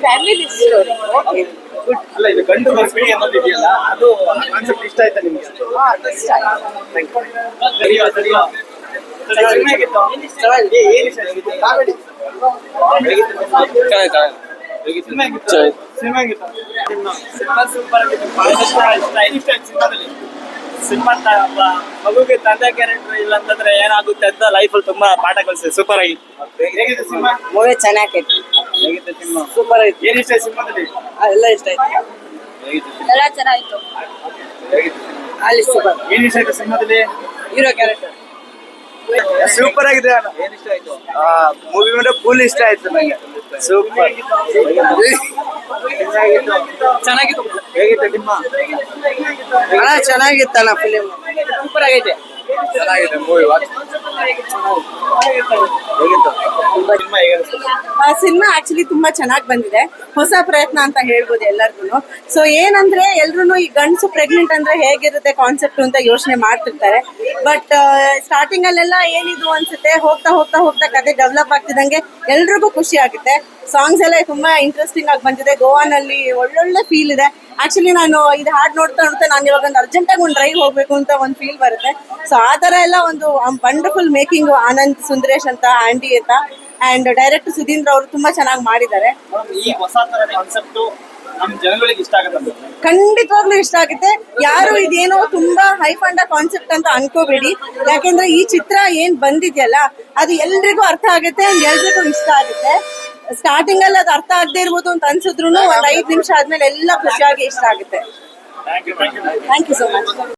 Family story okay good ಅಲ್ಲ ಇದು ಗಂಡು ಗರ್ಭಿಣಿ ಅನ್ನೋದು ಇದೆಯಲ್ಲ ಅದು ಕಾನ್ಸೆಪ್ಟ್ ಇಷ್ಟ ಆಯ್ತಾ ನಿಮ್ಗೆ? ಇಷ್ಟ ಆಯ್ತು. ಸರಿಯೋ ಚೆನ್ನಾಗಿತ್ತು. ಸಿನಿಮಾ ಮಗುಗೆ ತಂದೆ ಕ್ಯಾರೆಕ್ಟರ್ ಇಲ್ಲ ಅಂತಂದ್ರೆ ಏನಾಗುತ್ತೆ ಅಂತ ಲೈಫಲ್ಲಿ ತುಂಬಾ ಪಾಠ ಕಲಿಸಿದೆ. ಸೂಪರ್ ಆಗಿತ್ತು ಮೂವಿ ಚೆನ್ನಾಗೈತಿ ಹೇಗಿತ್ತು ಸಿನಿಮಾ? ಸೂಪರ್ ಆಯ್ತು. ಏನ್ ಇಷ್ಟ ಸಿನಿಮಾದಲ್ಲಿ? ಎಲ್ಲ ಇಷ್ಟ ಆಯ್ತು. ಎಲ್ಲ ಚೆನ್ನಾಗಿತ್ತು. ಅಲ್ಲಿ ಸೂಪರ್ ಏನ್ ಇಷ್ಟ ಆಯ್ತು ಸಿನಿಮಾದಲ್ಲಿ? ಹೀರೋ ಕ್ಯಾರೆಕ್ಟರ್ ಸೂಪರ್ ಆಗಿದೆ ಏನ್ ಇಷ್ಟ ಆಯ್ತು? ಮೂವಿ ಮೇಲೆ ಫುಲ್ ಇಷ್ಟ ಆಯ್ತು ನನಗೆ ಸೂಪರ್ ಚೆನ್ನಾಗಿತ್ತು. ಹೇಗಿತ್ತು ನಿಮ್ಮ ಅಣ್ಣ ಚೆನ್ನಾಗಿತ್ತಣ್ಣ ಫಿಲಿಮ್ ಸೂಪರ್ ಆಗೈತೆ. ಚೆನ್ನಾಗಿದೆ ಮೂವಿ ಹೇಗಿತ್ತು? ಸಿನಿಮಾ ಆಕ್ಚುಲಿ ತುಂಬಾ ಚೆನ್ನಾಗಿ ಬಂದಿದೆ. ಹೊಸ ಪ್ರಯತ್ನ ಅಂತ ಹೇಳ್ಬೋದು ಎಲ್ಲರಿಗೂ ಸೊ ಏನಂದ್ರೆ ಎಲ್ರು ಈ ಗಂಡ್ಸು ಪ್ರೆಗ್ನೆಂಟ್ ಅಂದ್ರೆ ಹೇಗಿರುತ್ತೆ ಕಾನ್ಸೆಪ್ಟ್ ಅಂತ ಯೋಚನೆ ಮಾಡ್ತಿರ್ತಾರೆ. ಬಟ್ ಸ್ಟಾರ್ಟಿಂಗ್ ಅಲ್ಲೆಲ್ಲ ಏನಿದು ಅನ್ಸುತ್ತೆ? ಹೋಗ್ತಾ ಹೋಗ್ತಾ ಹೋಗ್ತಾ ಕತೆ ಡೆವಲಪ್ ಆಗ್ತಿದಂಗೆ ಎಲ್ರಿಗೂ ಖುಷಿ ಆಗುತ್ತೆ. ಸಾಂಗ್ಸ್ ಎಲ್ಲ ತುಂಬಾ ಇಂಟ್ರೆಸ್ಟಿಂಗ್ ಆಗಿ ಬಂದಿದೆ. ಗೋವಾನಲ್ಲಿ ಒಳ್ಳೊಳ್ಳೆ ಫೀಲ್ ಇದೆ. ಆಕ್ಚುಲಿ ನಾನು ಇದು ಹಾಡ್ ನೋಡ್ತಾ ನೋಡ್ತಾ ನಾನು ಇವಾಗ ಒಂದು ಅರ್ಜೆಂಟ್ ಆಗಿ ಒಂದು ಡ್ರೈವ್ ಹೋಗ್ಬೇಕು ಅಂತ ಒಂದು ಫೀಲ್ ಬರುತ್ತೆ. ಸೊ ಆ ತರ ಎಲ್ಲ ಒಂದು ವಂಡರ್ಫುಲ್ ಮೇಕಿಂಗ್ ಆನಂದ್ ಸುಂದರೇಶ್ ಅಂತ ಆಂಟಿ ಅಂತ ಅಂಡ್ ಡೈರೆಕ್ಟರ್ ಸುಧೀಂದ್ರ ಅವರು ತುಂಬಾ ಚೆನ್ನಾಗಿ ಮಾಡಿದ್ದಾರೆ. ಈ ಹೊಸ ತರ ಕಾನ್ಸೆಪ್ಟ್ ನಮ್ ಜನಗಳಿಗೆ ಇಷ್ಟ ಆಗುತ್ತೆ ಖಂಡಿತವಾಗ್ಲೂ ಇಷ್ಟ ಆಗುತ್ತೆ. ಯಾರು ಇದೇನೋ ತುಂಬಾ ಹೈ ಫಂಡ ಕಾನ್ಸೆಪ್ಟ್ ಅಂತ ಅನ್ಕೋಬೇಡಿ. ಯಾಕೆಂದ್ರೆ ಈ ಚಿತ್ರ ಏನ್ ಬಂದಿದೆಯಲ್ಲ ಅದು ಎಲ್ರಿಗೂ ಅರ್ಥ ಆಗುತ್ತೆ ಅಂಡ್ ಎಲ್ರಿಗೂ ಇಷ್ಟ ಆಗುತ್ತೆ. ಸ್ಟಾರ್ಟಿಂಗ್ ಅಲ್ಲಿ ಅದು ಅರ್ಥ ಆಗದೆ ಇರ್ಬೋದು ಅಂತ ಅನ್ಸಿದ್ರು ಒಂದ್ ಐದ್ ನಿಮಿಷ ಆದ್ಮೇಲೆ ಎಲ್ಲ ಖುಷಿಯಾಗಿ ಇಷ್ಟ ಆಗುತ್ತೆ. Thank you so much